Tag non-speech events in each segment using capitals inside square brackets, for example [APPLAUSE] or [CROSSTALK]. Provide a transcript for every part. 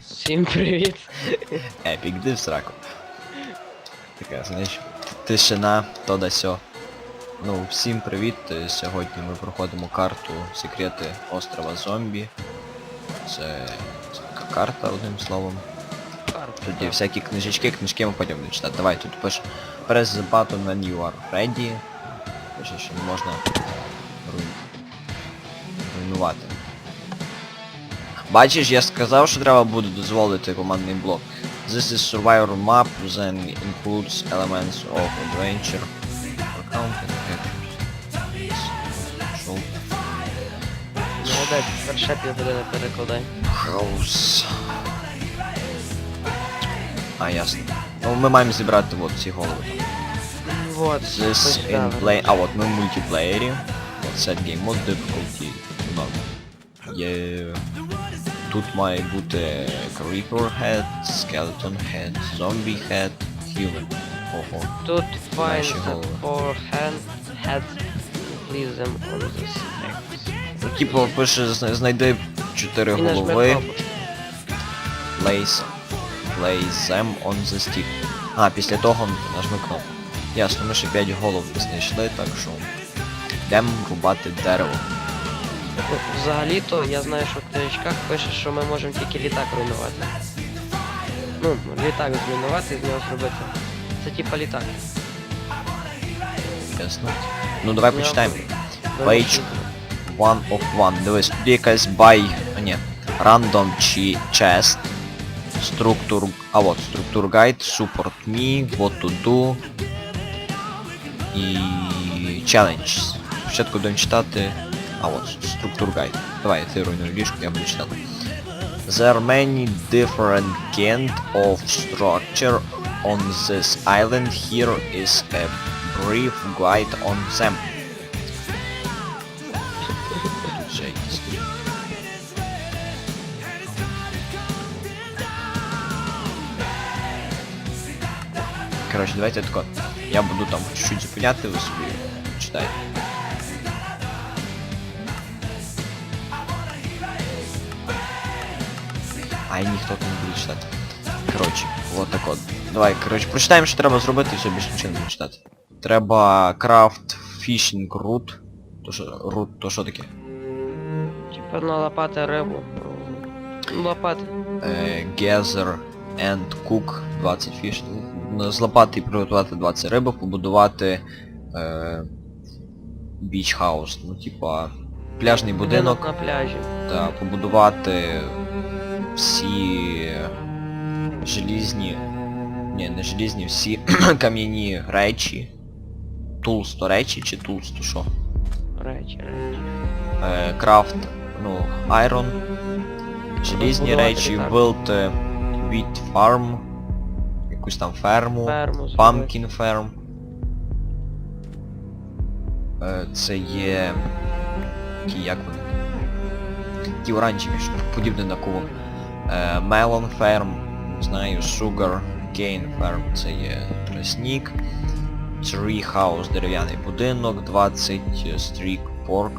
Всім привіт. Епік, де в сраку. Така, знаєш, тишина, то да сьо. Ну, всім привіт. е, Сьогодні ми проходимо карту Секрети острова Зомбі. Це карта, одним словом. Є всякі книжечки, книжки ми потім будемо читати. Давай, тут пише Press the button when you are ready. Пише, що не можна руйнувати. Бачиш, я сказав, що треба буде дозволити командний блок. This is survivor map then includes elements of adventure for Перекладай. А, ясно. Ну ми маємо зібрати от ці голови. Вот, This in play... А от ми в мультиплеєрі. От set game mode difficulty. Normal. Є... Тут має бути Creeper Head, Skeleton Head, Zombie Head, Human. Ого. Тут find Наші the four hand heads, please them on the stacks. Ну, типу, пише, знайди чотири І нажми голови, кнопку. place, place them on the stick. А, після того нажми кнопку. Ясно, ми ще 5 голов знайшли, так що... Йдемо рубати дерево. Ну, Взагалі-то я знаю, що в книжечках пише, що ми можемо тільки літак руйнувати. Ну, літак зруйнувати і з нього зробити. Це типа літак. Ясно. Ну давай Я почитаємо. Ми Page One of one. Дивись, тут є якась buy... А ні. Random chi chest. Structure... А от, Structure Guide, Support Me, What to do. І... Challenge. Спочатку будемо читати... А от, Structure Guide. Давай, ти руйнуй ліжку, я буду читати. There are many different kind of structure on this island. Here is a brief guide on them. Якісь. Коротше, давайте тако. Я буду там чуть-чуть зупиняти, ви собі читайте. А ніхто там не буде читати. Коротше, от так от. Давай, коротше, прочитаємо, що треба зробити, і все, більше нічого не буду читати. Треба крафт фішінг root. То що, root, то що таке? Типа на лопати рибу. Лопати. Е, Gather and cook 20 фіш. Ну, З лопати приготувати 20 рибок, побудувати е, beach house, ну типа пляжний будинок. на пляжі. та побудувати всі желізні, ні, не желізні, всі [CLEARS THROAT] кам'яні речі. Тулс то речі чи тулс то що? Речі, речі. Е, Крафт, ну, айрон. Желізні речі, літак. build е, wheat farm, якусь там ферму. Ферму зробити. Pumpkin Farm. Е, Це є... Які, як вони? Ті оранжеві, що подібне на кого. Е, Melon Farm, не знаю, Sugar Cane Farm, це є тростник. Tree House, дерев'яний будинок, 20 Streak Pork.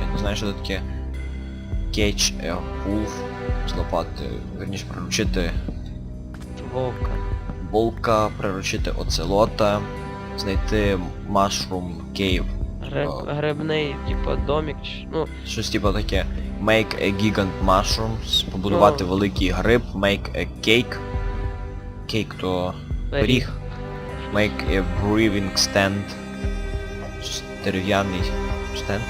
Я не знаю, що це таке. Catch a Wolf. Злопати, верніше приручити Вовка. Волка, приручити оцелота, знайти Mushroom Cave. Гриб, О. грибний, типа домик, ну, Щось типу таке. Make a gigant mushrooms, побудувати О. великий гриб, make a cake. Cake то пиріг. Make a brewing stand. Дерев'яний стенд.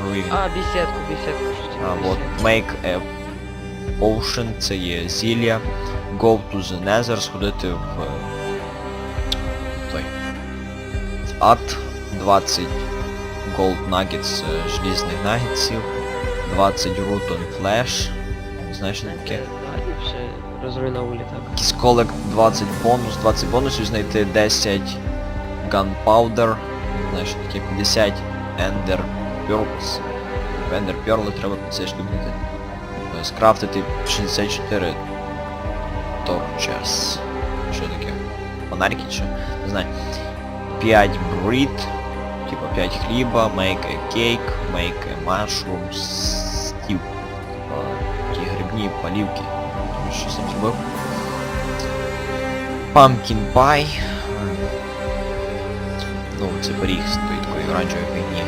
Brewing. А, беседку, беседку. А, вот. Make a potion, це є зілля. Go to the nether, сходити в... е, той. В ад. 20 gold nuggets е, желізних нагетсів. 20 root on flash. Знаєш, що таке? Далі все розруйнував літак. Collect 20 бонус, 20 бонусів знайти 10 gunpowder. Що таке 50 ender pearls. Ender pearl треба 50 штук знайти. скрафтити 64 торчес. Що таке? Фонарики чи? Не знаю. 5 bread, типа 5 хліба, make a cake, make a mushroom stew. Типа ті грибні полівки. Щось там зробив. Pumpkin pie. Ну, це пиріг з тої такої оранжевої фігні.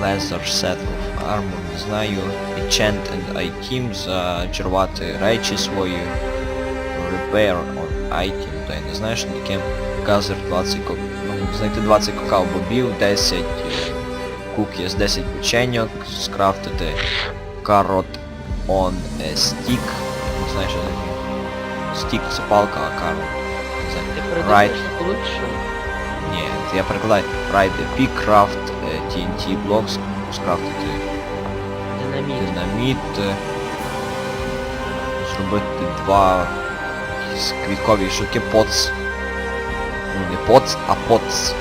Leather set of armor, не знаю. Enchant and item, зачарувати речі свої. Repair on item, та я не знаю, що таке. Gather 20 ко... ну, знайти 20 какао-бобів, 10 е, cookies, 10 печеньок, скрафтити carrot on a stick. Не знаю, що таке. Stick це палка, а carrot. Не знаю. Ти Right. передаєш получше? Ні, я перекладаю. Ride pick, craft е, TNT blocks, скрафтити Динаміт. динаміт, е, зробити два квіткові штуки, поц. Ну не поц, а поц.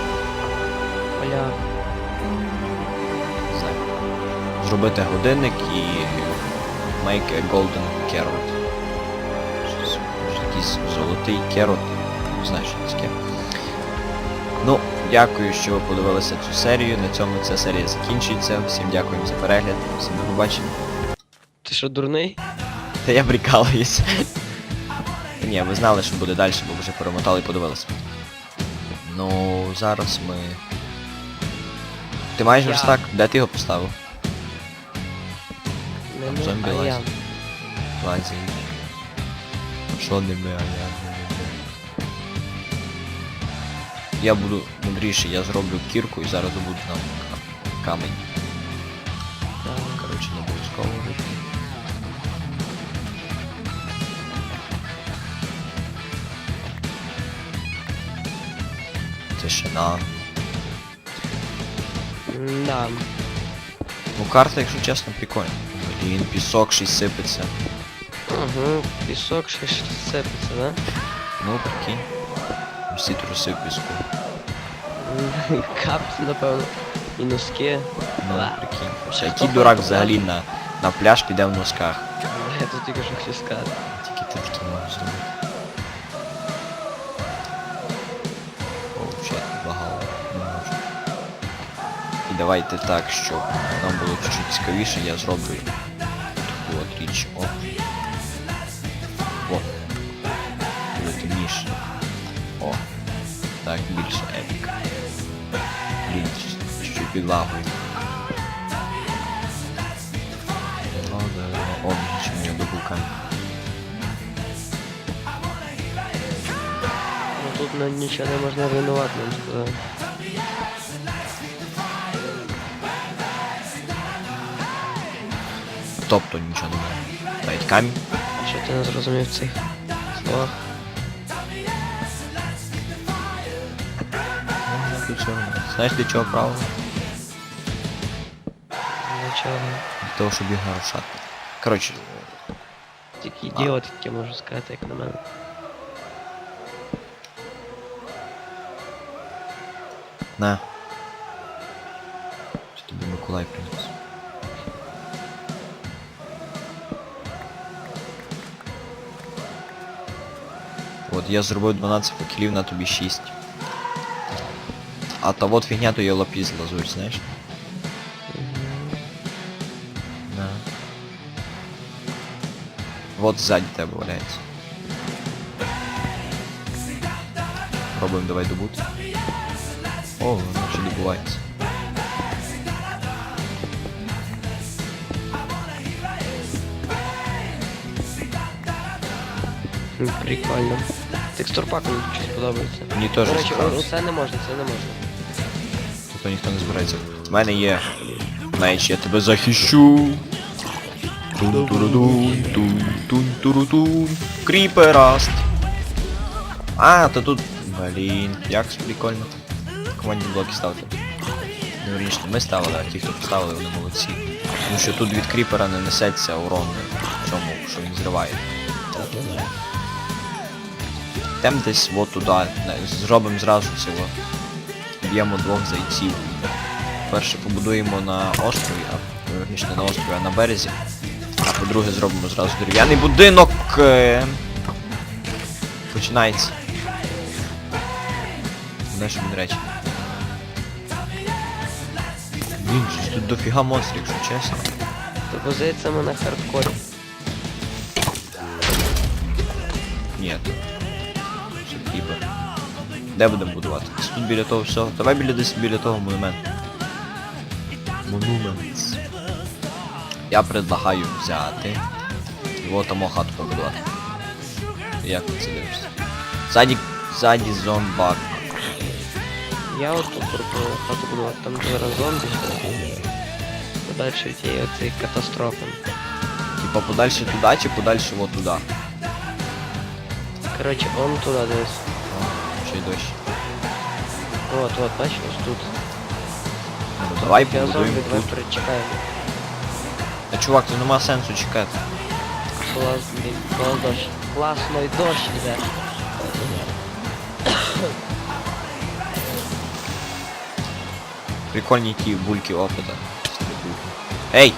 Не знаю. Зробити годинник і make a golden carrot. Якийсь золотий керот. Не знаю, що це таке. Ну, дякую, що ви подивилися цю серію. На цьому ця серія закінчується. Всім дякуємо за перегляд. Всім до побачення. Ти що, дурний? Та я прикалуюсь. Ні, ви знали, що буде далі, бо вже перемотали і подивилися. Ну, зараз ми. Ти маєш Я. верстак? Де ти його поставив? Там зомбі а я. Що не ми, а я не ми. Я буду мудріший, я зроблю кірку і зараз добуду нам ка- камінь. Так. Коротше, не обов'язково жити. Тишина. Да. Ну карта, якщо чесно, прикольна. Блін, пісок щось сипеться. Угу, пісок ще ж да? Ну, прикинь. Всі труси в піску. [LAUGHS] Капці, напевно. І носки. Ну, прикинь. Ще який дурак взагалі на, на пляж піде в носках. Я тут тільки що хотів сказати. Тільки ти такі можеш зробити. О, ще багало. Не можу. І давайте так, щоб нам було чуть-чуть цікавіше, я зроблю Так, більше епік. Блін, чуть-чуть підлагою. О, да, о, нічого не добув камінь. Ну тут на нічого не можна руйнувати, нам сказали. Тобто нічого не буде. Навіть камінь. Що ти не зрозумів цих словах? Для чого? Знаєш для чого правило? Нічого. Для того, щоб їх нарушати. Коротше, Тільки ідіот, я можу сказати, як на мене. на. Що тобі Миколай приніс? От я зробив 12 факелів, на тобі 6. А та от фігня то є лапіз лазурь, знаєш? На. Вот ззаді тебе валяється. Пробуємо давай добути. О, воно ще добувається. М, Прикольно. Текстурпак мені щось подобається. Мені теж До речі, о- сподобалось. оце не можна, це не можна. Тобто ніхто не збирається. В мене є меч, я тебе захищу. тун туру тун тун тун туру тун Кріпераст. А, то тут. Блін, як прикольно. Командні блоки ставити. Ну, вірніше, ми ставили, а ті, хто поставили, вони молодці. Тому що тут від кріпера не несеться урон в цьому, що він зриває. Йдемо десь от туди, зробимо зразу цього. Б'ємо двох зайців. Перше побудуємо на острові, а верніше не на острові, а на березі. А По-друге, зробимо зразу дерев'яний будинок. Е, Починається. Знаєш, він речі. Блін, щось тут дофіга монстрів, якщо чесно. То позиція на хардкорі. Де будемо будувати? Десь тут біля того всього. Давай біля десь біля того монументу. Монумент. Я предлагаю взяти. І от тому хату побудувати. Як ти це дивишся? Ззаді, ззаді зомбак. Я от тут пропоную хату будувати, там зараз зомбі. Подальше від тієї оцієї катастрофи. Типа подальше туди чи подальше от туди? Коротше, он туди дивись. Ще й дощ. От, от, бачиш, тут. Ну, давай Я побудуємо зомбі, давай тут. перечекаємо. Та чувак, тут нема сенсу чекати. Клас, блін, клас дощ. Класно, і дощ іде. Прикольні ті бульки опита. Ей!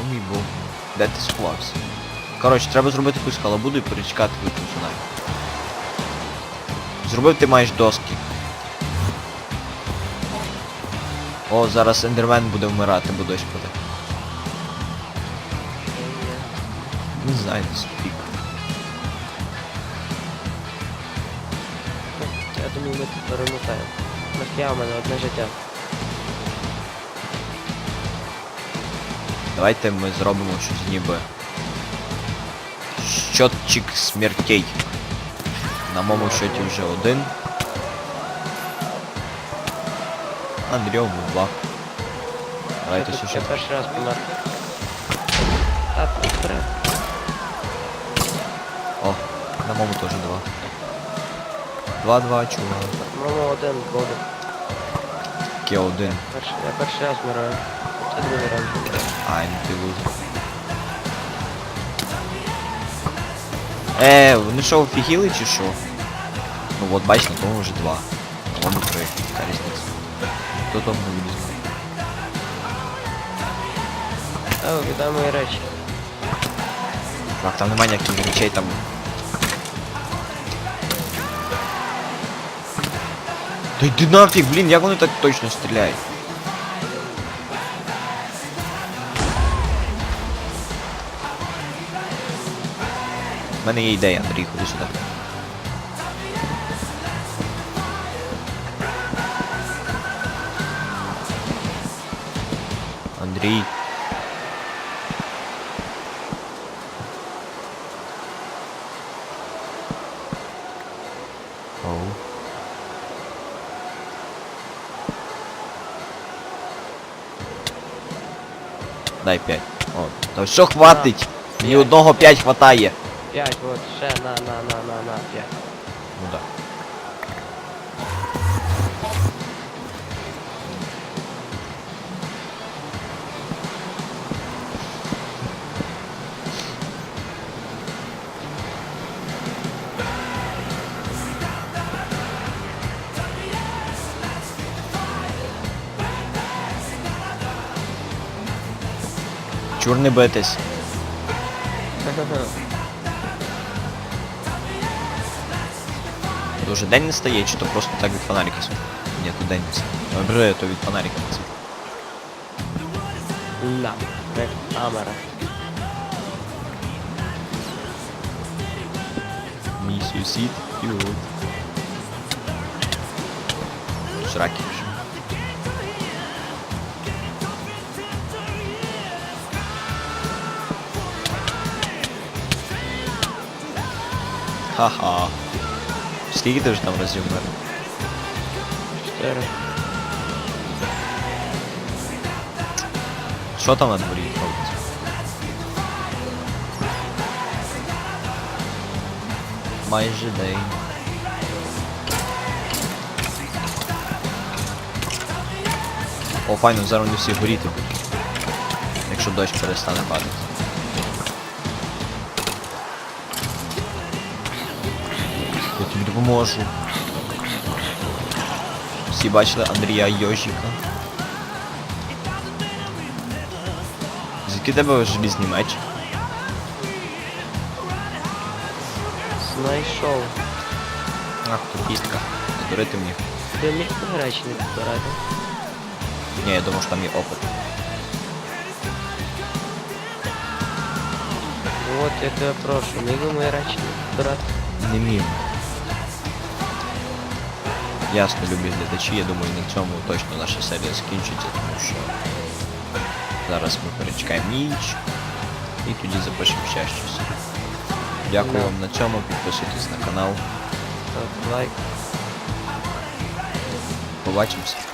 О мій бог. Де ти сховався? Коротше, треба зробити якусь халабуду і перечекати виключно. Зробив ти маєш доски. О, зараз ендермен буде вмирати, бо дощ паде. Не знаю, десь пік. Я думаю, ми тут перемотаємо. Нахія в мене одне життя. Давайте ми зробимо щось ніби. Щотчик смертей. На моєму щоті вже один. Андріому два. Давайте ще перший раз помер. Тут. О, на моєму теж два. Два-два, чувак. Мамо один буде. Таке один. Я перший раз вмираю. Це другий раз. Ай, ну ти лузер. Е, вони що, офігіли чи що? Ну от бач, на тому вже два. На тому три. Яка різниця? Хто там не візьме? Е, віддай мої речі. Так, там немає ніяких речей там. Та йди нафіг, блін, як вони так точно стріляють? У мене є ідея, Андрій, ходи сюди. Андрій. Дай 5. О, та все хватить. Мені одного 5 хватає. П'ять, от, ще, на, на, на, на, на, п'ять. Ну да. Чур не битись. [LAUGHS] Дуже день не стає, чи то просто так від фонарика світить? Ні, то день не світить. Добре, то від фонарика не світить. На, камера. Мій сусід пілот. Сраки вже. Ха-ха. Скільки ти вже там разів вмер? Чотири. Що там на дворі робиться? Майже день. О, файно, зараз вони всі горіти будуть. Якщо дощ перестане падати. допоможу. Всі бачили Андрія Йожика. Звідки тебе желізний меч? Знайшов. Ах, тупістка. Не дурити мені. Ти міг речник підбирати? Ні, я думав, що там є опит. От я тебе прошу, міг би мої речі не підбирати? Не міг. Ясно, любі глядачі, я думаю, на цьому точно наша серія скінчиться, тому що зараз ми перечекаємо ніч і тоді запишемо ще щось. Дякую yeah. вам на цьому, підписуйтесь на канал. Лайк. Побачимося.